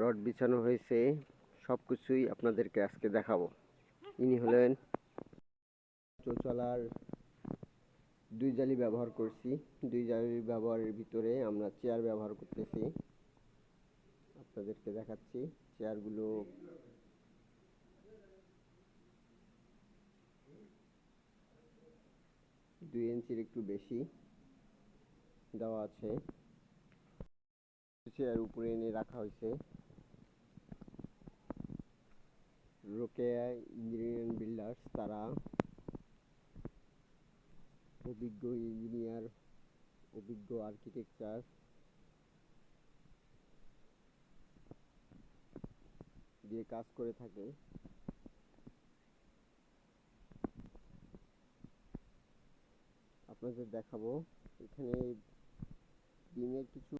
Rod বিছানো হয়েছে সব কিছুই আপনাদেরকে আজকে দেখাবো। ইনি হলেন চৌচালার দুই জালি ব্যবহার করছি। দুই জালি ব্যবহারের ভিতরে আমরা চেয়ার ব্যবহার করতেছি। আপনাদেরকে দেখাচ্ছি, চেয়ারগুলো দুই ইঞ্চির একটু বেশি দেওয়া আছে। চেয়ার উপরে এনে রাখা হয়েছে। রোকেয়া ইঞ্জিনিয়ারিং বিল্ডার্স, তারা অভিজ্ঞ ইঞ্জিনিয়ার, অভিজ্ঞ আর্কিটেকচার। দিয়ে কাজ করে থাকে। আপনাদের দেখাবো। এখানে ডিমের কিছু